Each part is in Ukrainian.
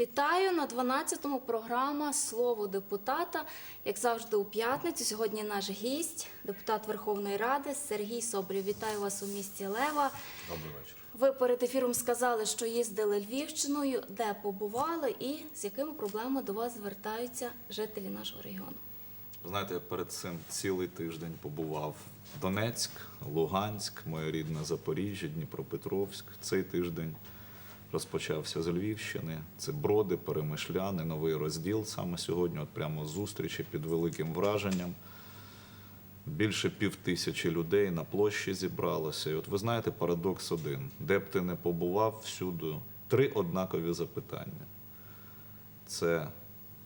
Вітаю на 12-му програма Слово депутата. Як завжди, у п'ятницю. Сьогодні наш гість, депутат Верховної Ради Сергій Соболєв. Вітаю вас у місті Лева. Добрий вечір. Ви перед ефіром сказали, що їздили Львівщиною, де побували і з якими проблемами до вас звертаються жителі нашого регіону. Знаєте, я перед цим цілий тиждень побував Донецьк, Луганськ, моє рідне Запоріжжя, Дніпропетровськ. Цей тиждень розпочався з Львівщини. Це броди, перемишляни, новий розділ. Саме сьогодні, от прямо зустрічі під великим враженням. Більше пів тисячі людей на площі зібралося. І от ви знаєте, парадокс один: де б ти не побував, всюди три однакові запитання: це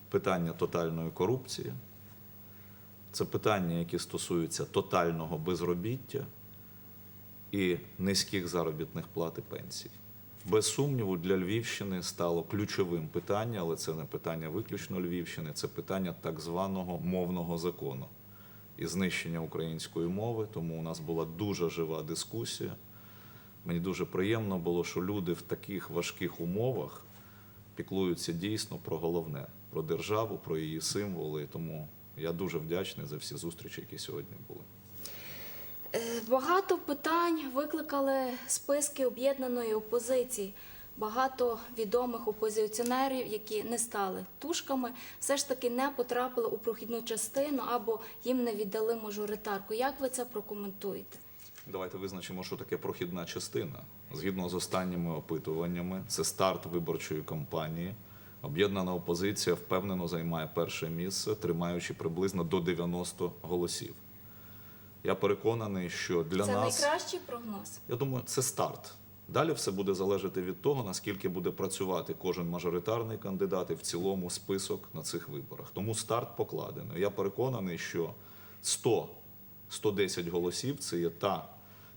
питання тотальної корупції, це питання, які стосуються тотального безробіття і низьких заробітних плат і пенсій. Без сумніву, для Львівщини стало ключовим питання, але це не питання виключно Львівщини, це питання так званого мовного закону і знищення української мови. Тому у нас була дуже жива дискусія. Мені дуже приємно було, що люди в таких важких умовах піклуються дійсно про головне, про державу, про її символи. Тому я дуже вдячний за всі зустрічі, які сьогодні були. Е, Багато питань викликали списки об'єднаної опозиції. Багато відомих опозиціонерів, які не стали тушками, все ж таки не потрапили у прохідну частину або їм не віддали мажоритарку. Як ви це прокоментуєте? Давайте визначимо, що таке прохідна частина. Згідно з останніми опитуваннями, це старт виборчої кампанії. Об'єднана опозиція впевнено займає перше місце, тримаючи приблизно до 90 голосів. Я переконаний, що для це нас найкращий прогноз. я думаю, це старт. Далі все буде залежати від того, наскільки буде працювати кожен мажоритарний кандидат і в цілому список на цих виборах. Тому старт покладено. Я переконаний, що 100-110 голосів це є та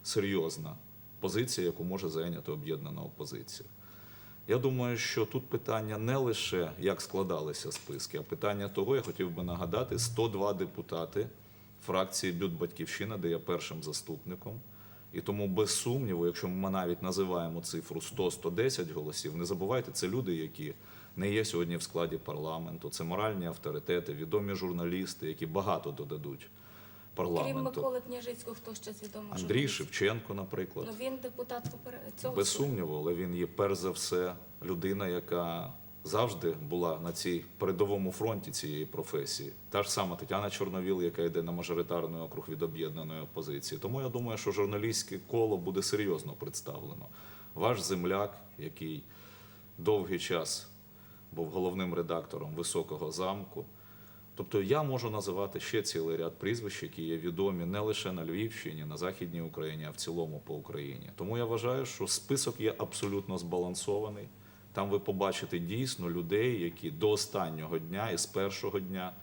серйозна позиція, яку може зайняти об'єднана опозиція. Я думаю, що тут питання не лише як складалися списки, а питання того, я хотів би нагадати, 102 депутати фракції Бют Батьківщина, де я першим заступником. І тому, без сумніву, якщо ми навіть називаємо цифру 100-110 голосів, не забувайте, це люди, які не є сьогодні в складі парламенту, це моральні авторитети, відомі журналісти, які багато додадуть Крім. Миколи Княжицького, хто ще з відомих Андрій журналістів? Шевченко, наприклад. Ну він депутат цього Без сумніву, але він є перш за все людина, яка завжди була на цій передовому фронті цієї професії. Та ж сама Тетяна Чорновіл, яка йде на мажоритарний округ від об'єднаної опозиції. Тому я думаю, що журналістське коло буде серйозно представлено. Ваш земляк, який довгий час був головним редактором високого замку. Тобто я можу називати ще цілий ряд прізвищ, які є відомі не лише на Львівщині, на Західній Україні, а в цілому по Україні. Тому я вважаю, що список є абсолютно збалансований. Там ви побачите дійсно людей, які до останнього дня і з першого дня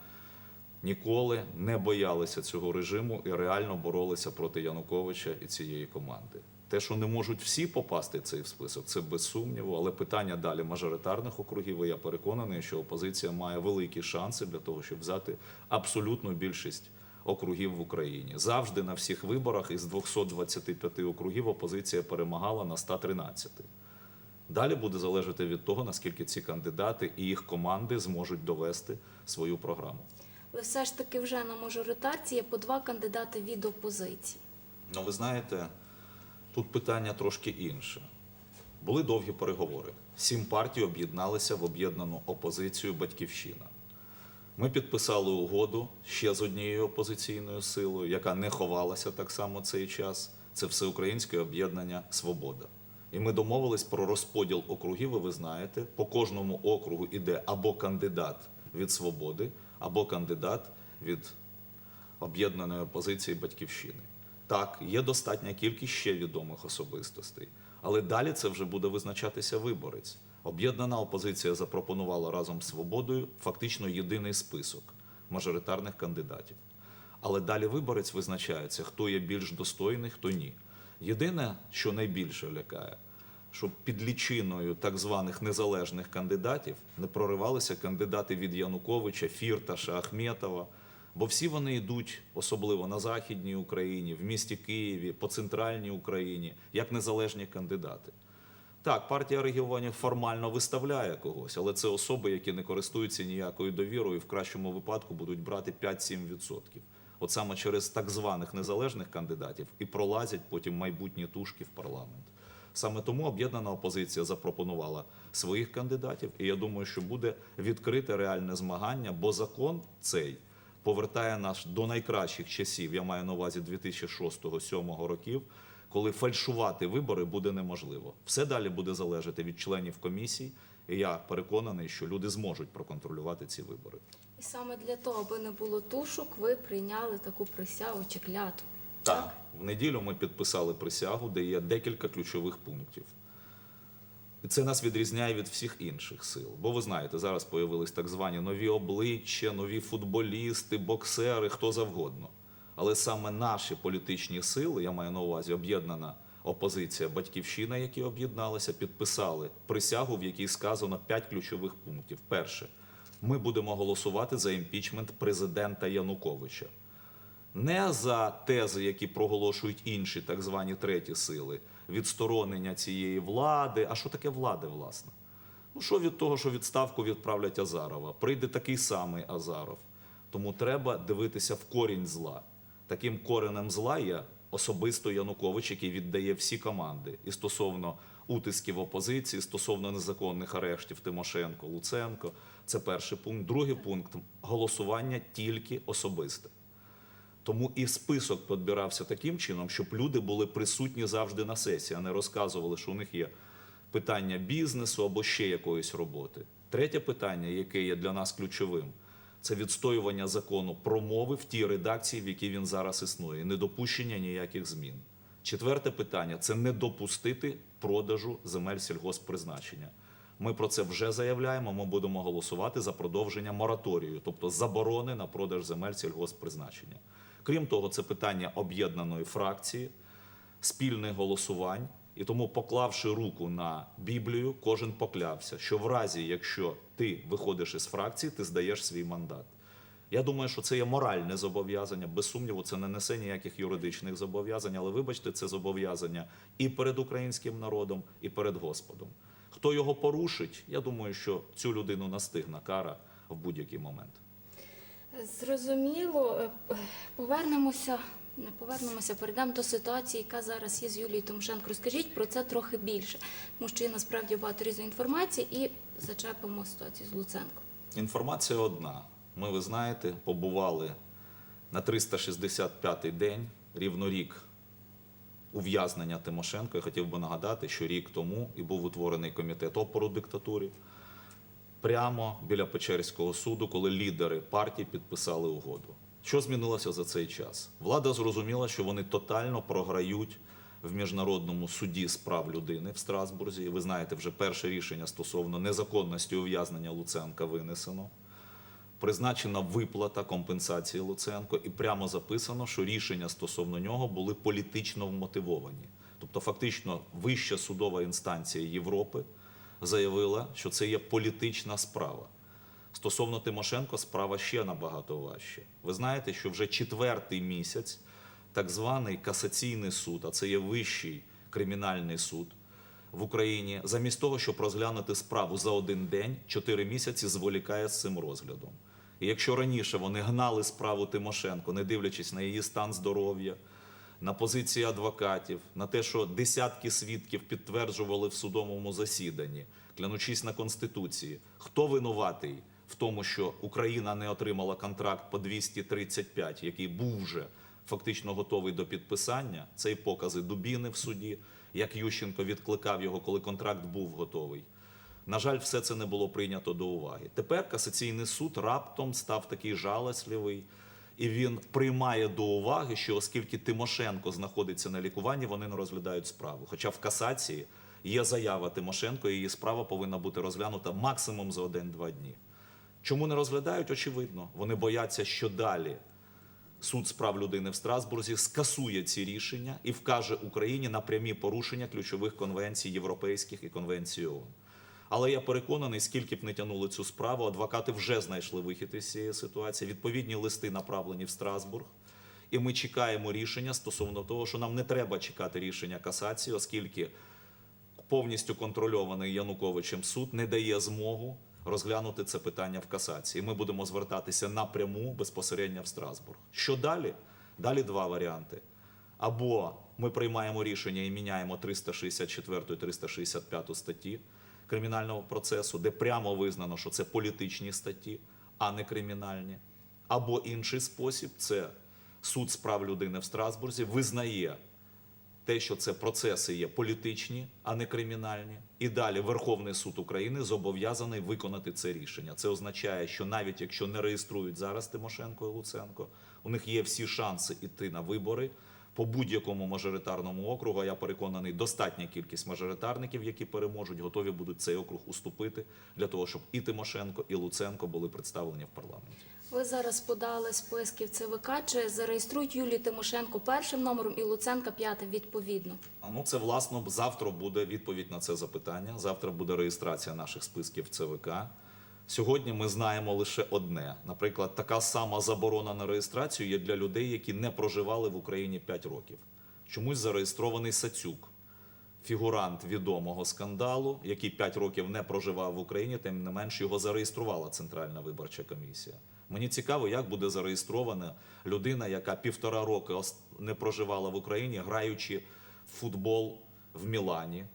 ніколи не боялися цього режиму і реально боролися проти Януковича і цієї команди. Те, що не можуть всі попасти в цей список, це без сумніву. Але питання далі мажоритарних округів. І я переконаний, що опозиція має великі шанси для того, щоб взяти абсолютну більшість округів в Україні. Завжди на всіх виборах із 225 округів опозиція перемагала на 113. Далі буде залежати від того, наскільки ці кандидати і їх команди зможуть довести свою програму. Але все ж таки вже на мажоритарці є по два кандидати від опозиції. Ну, ви знаєте, тут питання трошки інше. Були довгі переговори. Сім партій об'єдналися в об'єднану опозицію Батьківщина. Ми підписали угоду ще з однією опозиційною силою, яка не ховалася так само цей час. Це всеукраїнське об'єднання Свобода. І ми домовились про розподіл округів. І ви знаєте, по кожному округу іде або кандидат від свободи, або кандидат від об'єднаної опозиції Батьківщини. Так, є достатня кількість ще відомих особистостей, але далі це вже буде визначатися виборець. Об'єднана опозиція запропонувала разом з свободою фактично єдиний список мажоритарних кандидатів. Але далі виборець визначається, хто є більш достойний, хто ні. Єдине, що найбільше лякає, щоб під лічиною так званих незалежних кандидатів не проривалися кандидати від Януковича, Фірташа, Ахметова. Бо всі вони йдуть, особливо на Західній Україні, в місті Києві, по центральній Україні, як незалежні кандидати. Так, партія регіонів формально виставляє когось, але це особи, які не користуються ніякою довірою, і в кращому випадку будуть брати 5-7%. От саме через так званих незалежних кандидатів і пролазять потім майбутні тушки в парламент. Саме тому об'єднана опозиція запропонувала своїх кандидатів, і я думаю, що буде відкрите реальне змагання, бо закон цей повертає нас до найкращих часів. Я маю на увазі 2006-2007 років, коли фальшувати вибори буде неможливо. Все далі буде залежати від членів комісій, і я переконаний, що люди зможуть проконтролювати ці вибори. І саме для того, аби не було тушок, ви прийняли таку присягу чи клятву. Так, в неділю ми підписали присягу, де є декілька ключових пунктів. І це нас відрізняє від всіх інших сил. Бо ви знаєте, зараз появились так звані нові обличчя, нові футболісти, боксери, хто завгодно. Але саме наші політичні сили, я маю на увазі об'єднана опозиція Батьківщина, які об'єдналися, підписали присягу, в якій сказано п'ять ключових пунктів. Перше, ми будемо голосувати за імпічмент президента Януковича не за тези, які проголошують інші так звані треті сили, відсторонення цієї влади. А що таке влада, власне? Ну що від того, що відставку відправлять Азарова? Прийде такий самий Азаров. Тому треба дивитися в корінь зла. Таким коренем зла є особисто Янукович, який віддає всі команди і стосовно утисків опозиції, стосовно незаконних арештів Тимошенко, Луценко. Це перший пункт. Другий пункт голосування тільки особисте. Тому і список підбирався таким чином, щоб люди були присутні завжди на сесії, а не розказували, що у них є питання бізнесу або ще якоїсь роботи. Третє питання, яке є для нас ключовим, це відстоювання закону про мови в тій редакції, в якій він зараз існує, недопущення ніяких змін. Четверте питання це не допустити продажу земель сільгосппризначення. Ми про це вже заявляємо. Ми будемо голосувати за продовження мораторію, тобто заборони на продаж земель сільгосппризначення. Крім того, це питання об'єднаної фракції, спільних голосувань. І тому, поклавши руку на Біблію, кожен поклявся, що в разі, якщо ти виходиш із фракції, ти здаєш свій мандат. Я думаю, що це є моральне зобов'язання. Без сумніву, це не несе ніяких юридичних зобов'язань, але вибачте, це зобов'язання і перед українським народом, і перед Господом. Хто його порушить, я думаю, що цю людину настигне кара в будь-який момент. Зрозуміло, Е, повернемося, не повернемося, перейдемо до ситуації, яка зараз є з Юлією Тимошенко. Розкажіть про це трохи більше, тому що є насправді багато різної інформації і зачепимо ситуацію з Луценко. Інформація одна. Ми, ви знаєте, побували на 365-й день, рівно рік ув'язнення Тимошенко. Я хотів би нагадати, що рік тому і був утворений комітет опору диктатурі прямо біля Печерського суду, коли лідери партій підписали угоду. Що змінилося за цей час? Влада зрозуміла, що вони тотально програють в міжнародному суді з прав людини в Страсбурзі. Ви знаєте, вже перше рішення стосовно незаконності ув'язнення Луценка винесено. Призначена виплата компенсації Луценко, і прямо записано, що рішення стосовно нього були політично вмотивовані. Тобто, фактично, вища судова інстанція Європи заявила, що це є політична справа. Стосовно Тимошенко, справа ще набагато важча. Ви знаєте, що вже четвертий місяць так званий касаційний суд, а це є вищий кримінальний суд в Україні, замість того, щоб розглянути справу за один день, чотири місяці зволікає з цим розглядом. І якщо раніше вони гнали справу Тимошенко, не дивлячись на її стан здоров'я, на позиції адвокатів, на те, що десятки свідків підтверджували в судовому засіданні, клянучись на конституції, хто винуватий в тому, що Україна не отримала контракт по 235, який був вже фактично готовий до підписання. Це і покази Дубіни в суді, як Ющенко відкликав його, коли контракт був готовий. На жаль, все це не було прийнято до уваги. Тепер касаційний суд раптом став такий жалесливий, і він приймає до уваги, що оскільки Тимошенко знаходиться на лікуванні, вони не розглядають справу. Хоча в касації є заява Тимошенко, і її справа повинна бути розглянута максимум за один-два дні. Чому не розглядають? Очевидно. Вони бояться, що далі суд з прав людини в Страсбурзі скасує ці рішення і вкаже Україні на прямі порушення ключових конвенцій європейських і конвенцій ООН. Але я переконаний, скільки б не тягнули цю справу, адвокати вже знайшли вихід із цієї ситуації. Відповідні листи направлені в Страсбург. І ми чекаємо рішення стосовно того, що нам не треба чекати рішення касації, оскільки повністю контрольований Януковичем суд не дає змогу розглянути це питання в касації. Ми будемо звертатися напряму безпосередньо в Страсбург. Що далі? Далі два варіанти. Або ми приймаємо рішення і міняємо 364 і 365 статті кримінального процесу, де прямо визнано, що це політичні статті, а не кримінальні. Або інший спосіб це суд з прав людини в Страсбурзі визнає те, що це процеси є політичні, а не кримінальні. І далі Верховний суд України зобов'язаний виконати це рішення. Це означає, що навіть якщо не реєструють зараз Тимошенко і Луценко, у них є всі шанси йти на вибори. По будь-якому мажоритарному округу, я переконаний, достатня кількість мажоритарників, які переможуть, готові будуть цей округ уступити для того, щоб і Тимошенко, і Луценко були представлені в парламенті. Ви зараз подали списки в ЦВК, чи зареєструють Юлію Тимошенко першим номером і Луценка п'ятим відповідно? А, Ну, це власно завтра буде відповідь на це запитання. Завтра буде реєстрація наших списків в ЦВК. Сьогодні ми знаємо лише одне. Наприклад, така сама заборона на реєстрацію є для людей, які не проживали в Україні 5 років. Чомусь зареєстрований Сацюк, фігурант відомого скандалу, який 5 років не проживав в Україні, тим не менш його зареєструвала Центральна виборча комісія. Мені цікаво, як буде зареєстрована людина, яка півтора роки не проживала в Україні, граючи в футбол в Мілані.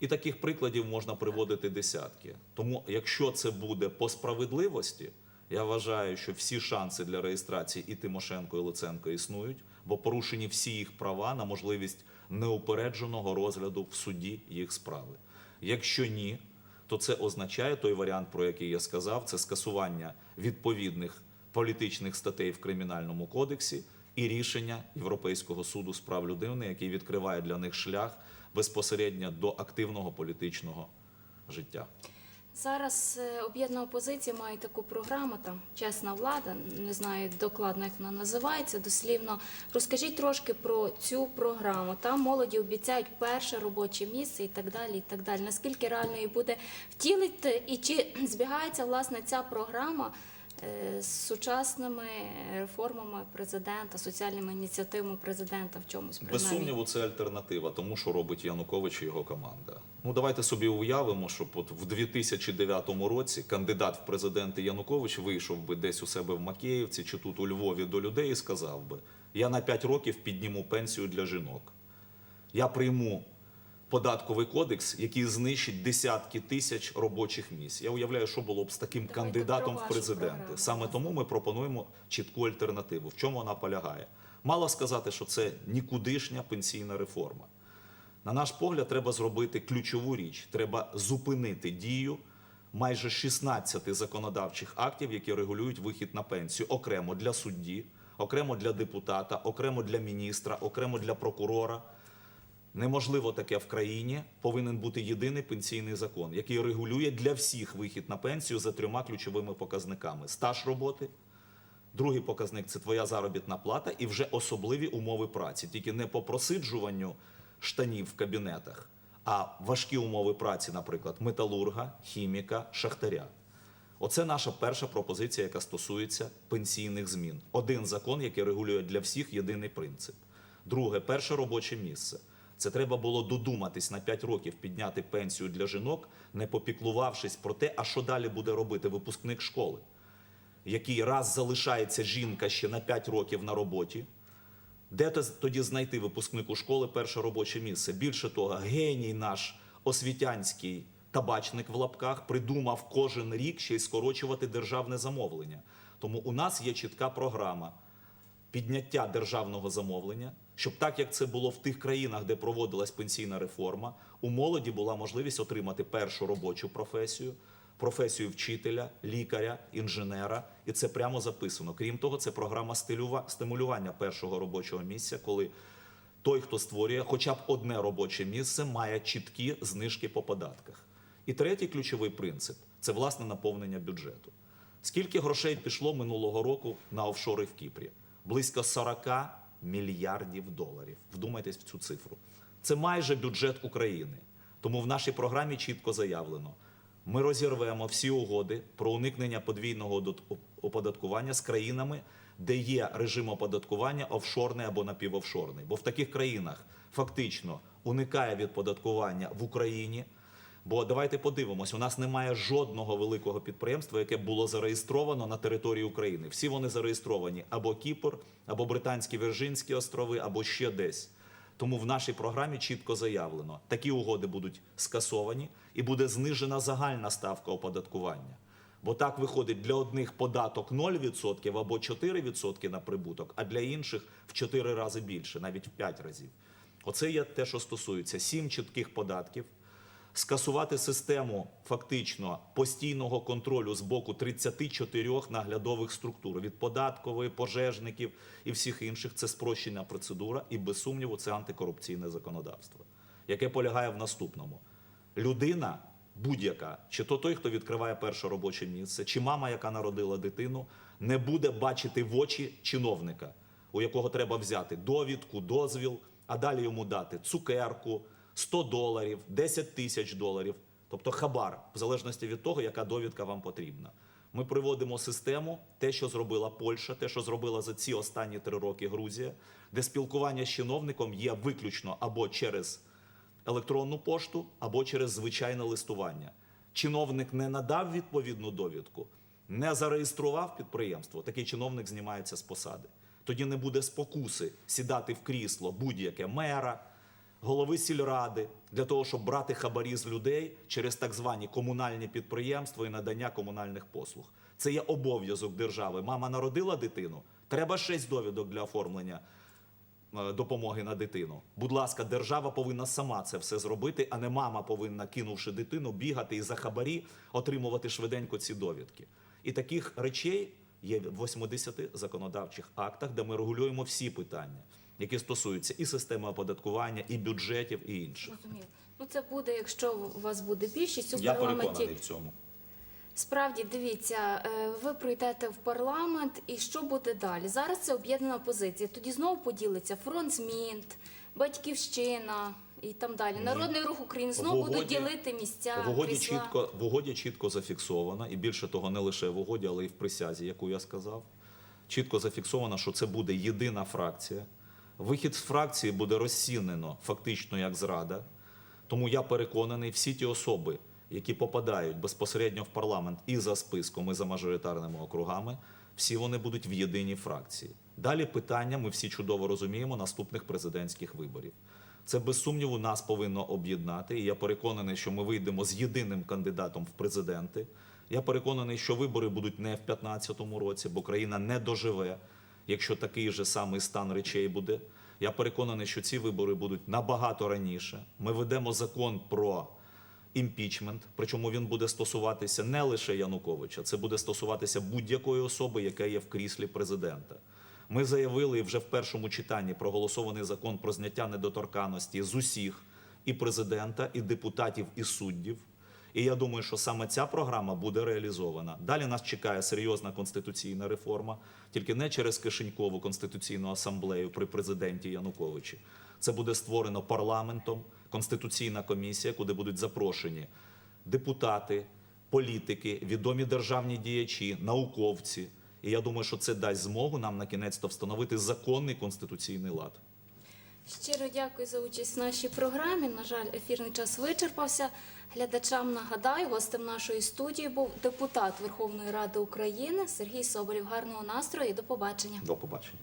І таких прикладів можна приводити десятки. Тому, якщо це буде по справедливості, я вважаю, що всі шанси для реєстрації і Тимошенко, і Луценко існують, бо порушені всі їх права на можливість неупередженого розгляду в суді їх справи. Якщо ні, то це означає той варіант, про який я сказав, це скасування відповідних політичних статей в кримінальному кодексі і рішення Європейського суду з прав людини, який відкриває для них шлях безпосередньо до активного політичного життя. Зараз е, об'єднана опозиція має таку програму, там чесна влада, не знаю докладно, як вона називається. Дослівно розкажіть трошки про цю програму. Там молоді обіцяють перше робоче місце і так далі. І так далі. Наскільки реально її буде втілити, і чи збігається власне ця програма з сучасними реформами президента, соціальними ініціативами президента в чомусь Без сумніву, це альтернатива тому, що робить Янукович і його команда. Ну давайте собі уявимо, щоб от в 2009 році кандидат в президенти Янукович вийшов би десь у себе в Макіївці чи тут у Львові до людей і сказав би: я на 5 років підніму пенсію для жінок. Я прийму податковий кодекс, який знищить десятки тисяч робочих місць. Я уявляю, що було б з таким Давайте кандидатом в президенти. програму. Саме тому ми пропонуємо чітку альтернативу. В чому вона полягає? Мало сказати, що це нікудишня пенсійна реформа. На наш погляд, треба зробити ключову річ: треба зупинити дію майже 16 законодавчих актів, які регулюють вихід на пенсію окремо для судді, окремо для депутата, окремо для міністра, окремо для прокурора. Неможливо таке в країні. Повинен бути єдиний пенсійний закон, який регулює для всіх вихід на пенсію за трьома ключовими показниками: стаж роботи. Другий показник це твоя заробітна плата і вже особливі умови праці. Тільки не по просиджуванню штанів в кабінетах, а важкі умови праці, наприклад, металурга, хіміка, шахтаря. Оце наша перша пропозиція, яка стосується пенсійних змін. Один закон, який регулює для всіх єдиний принцип. Друге, перше робоче місце. Це треба було додуматись на 5 років підняти пенсію для жінок, не попіклувавшись про те, а що далі буде робити випускник школи, який раз залишається жінка ще на 5 років на роботі. Де тоді знайти випускнику школи перше робоче місце? Більше того, геній наш освітянський табачник в лапках придумав кожен рік ще й скорочувати державне замовлення. Тому у нас є чітка програма підняття державного замовлення, щоб так як це було в тих країнах, де проводилась пенсійна реформа, у молоді була можливість отримати першу робочу професію, професію вчителя, лікаря, інженера, і це прямо записано. Крім того, це програма стимулювання першого робочого місця, коли той, хто створює хоча б одне робоче місце, має чіткі знижки по податках. І третій ключовий принцип це власне наповнення бюджету. Скільки грошей пішло минулого року на офшори в Кіпрі? Близько 40 мільярдів доларів. Вдумайтесь в цю цифру. Це майже бюджет України. Тому в нашій програмі чітко заявлено: ми розірвемо всі угоди про уникнення подвійного оподаткування з країнами, де є режим оподаткування офшорний або напівофшорний. Бо в таких країнах фактично уникає від податкування в Україні. Бо давайте подивимось, у нас немає жодного великого підприємства, яке було зареєстровано на території України. Всі вони зареєстровані або Кіпр, або Британські Вірджинські острови, або ще десь. Тому в нашій програмі чітко заявлено, такі угоди будуть скасовані і буде знижена загальна ставка оподаткування. Бо так виходить для одних податок 0% або 4% на прибуток, а для інших в 4 рази більше, навіть в 5 разів. Оце є те, що стосується сім чітких податків, скасувати систему фактично постійного контролю з боку 34 наглядових структур від податкової, пожежників і всіх інших. Це спрощена процедура, і без сумніву це антикорупційне законодавство, яке полягає в наступному: людина. Будь-яка, чи то той, хто відкриває перше робоче місце, чи мама, яка народила дитину, не буде бачити в очі чиновника, у якого треба взяти довідку, дозвіл, а далі йому дати цукерку, 100 доларів, 10 тисяч доларів, тобто хабар, в залежності від того, яка довідка вам потрібна. Ми приводимо систему, те, що зробила Польща, те, що зробила за ці останні три роки Грузія, де спілкування з чиновником є виключно або через електронну пошту або через звичайне листування. Чиновник не надав відповідну довідку, не зареєстрував підприємство, такий чиновник знімається з посади. Тоді не буде спокуси сідати в крісло будь-яке мера, голови сільради для того, щоб брати хабарі з людей через так звані комунальні підприємства і надання комунальних послуг. Це є обов'язок держави. Мама народила дитину. Треба шість довідок для оформлення е, допомоги на дитину. Будь ласка, держава повинна сама це все зробити, а не мама повинна, кинувши дитину, бігати і за хабарі отримувати швиденько ці довідки. І таких речей є в 80 законодавчих актах, де ми регулюємо всі питання, які стосуються і системи оподаткування, і бюджетів, і інших. Розумію. Ну це буде, якщо у вас буде більшість у Я парламенті. переконаний в цьому. Справді, дивіться, е, ви прийдете в парламент, і що буде далі? Зараз це об'єднана позиція. Тоді знову поділиться фронт змін, батьківщина і там далі. Народний рух України знову В угоді- будуть ділити місця. В угоді крісла. чітко, в угоді чітко зафіксовано, і більше того, не лише в угоді, але й в присязі, яку я сказав. Чітко зафіксовано, що це буде єдина фракція. Вихід з фракції буде розцінено фактично як зрада. Тому я переконаний, всі ті особи, які попадають безпосередньо в парламент і за списком, і за мажоритарними округами, всі вони будуть в єдиній фракції. Далі питання, ми всі чудово розуміємо, наступних президентських виборів. Це без сумніву нас повинно об'єднати. І я переконаний, що ми вийдемо з єдиним кандидатом в президенти. Я переконаний, що вибори будуть не в 2015 році, бо країна не доживе, якщо такий же самий стан речей буде. Я переконаний, що ці вибори будуть набагато раніше. Ми ведемо закон про імпічмент, причому він буде стосуватися не лише Януковича, це буде стосуватися будь-якої особи, яка є в кріслі президента. Ми заявили вже в першому читанні проголосований закон про зняття недоторканності з усіх і президента, і депутатів, і суддів. І я думаю, що саме ця програма буде реалізована. Далі нас чекає серйозна конституційна реформа, тільки не через Кишенькову конституційну асамблею при президенті Януковичі. Це буде створено парламентом, конституційна комісія, куди будуть запрошені депутати, політики, відомі державні діячі, науковці. І я думаю, що це дасть змогу нам на кінець то встановити законний конституційний лад. Щиро дякую за участь в нашій програмі. На жаль, ефірний час вичерпався. Глядачам нагадаю, гостем нашої студії був депутат Верховної Ради України Сергій Соболєв. Гарного настрою і до побачення. До побачення.